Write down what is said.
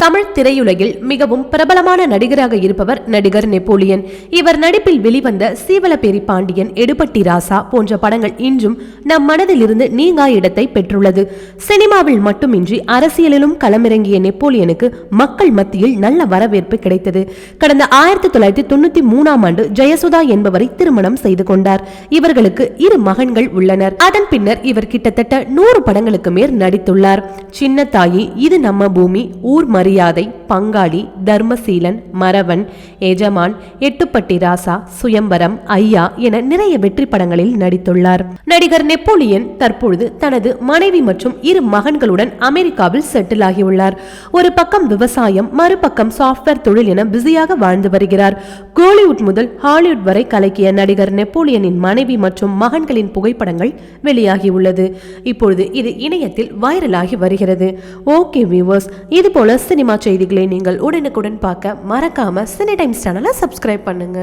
தமிழ் திரையுலகில் மிகவும் பிரபலமான நடிகராக இருப்பவர் நடிகர் நெப்போலியன். இவர் நடிப்பில் வெளிவந்த சீவலப்பேரி பாண்டியன் எடுபட்டி ராசா போன்ற படங்கள் இன்றும் நம் மனதில் இருந்து நீங்கா இடத்தை பெற்றுள்ளது. சினிமாவில் மட்டுமின்றி அரசியலிலும் களமிறங்கிய நெப்போலியனுக்கு மக்கள் மத்தியில் நல்ல வரவேற்பு கிடைத்தது. கடந்த ஆயிரத்தி தொள்ளாயிரத்தி தொண்ணூத்தி மூணாம் ஆண்டு ஜெயசுதா என்பவரை திருமணம் செய்து கொண்டார். இவர்களுக்கு இரு மகன்கள் உள்ளனர். அதன் பின்னர் இவர் கிட்டத்தட்ட நூறு படங்களுக்கு மேல் நடித்துள்ளார். சின்ன தாயி இது நம்ம பூமி ஊர் மரியாதை பங்காளி தர்மசீலன் மறவன் எஜமான் எட்டுப்பட்டி ராசா சுயம்பரம் ஐயா என நிறைய வெற்றி படங்களில் நடித்துள்ளார். நடிகர் நெப்போலியன் தற்பொழுது தனது மனைவி மற்றும் இரு மகன்களுடன் அமெரிக்காவில் செட்டில் ஆகியுள்ளார். ஒரு பக்கம் விவசாயம் மறுபக்கம் சாஃப்ட்வேர் தொழில் என பிஸியாக வாழ்ந்து வருகிறார். கோலிவுட் முதல் ஹாலிவுட் வரை கலக்கிய நடிகர் நெப்போலியனின் மனைவி மற்றும் மகன்களின் புகைப்படங்கள் வெளியாகியுள்ளது. இப்பொழுது இது இணையத்தில் வைரலாகி வருகிறது. ஓகே வியூவர்ஸ் இது போல சினிமா செய்திகளை நீங்கள் உடனுக்குடன் பார்க்க மறக்காம சினி டைம்ஸ் சேனலை சப்ஸ்கிரைப் பண்ணுங்க.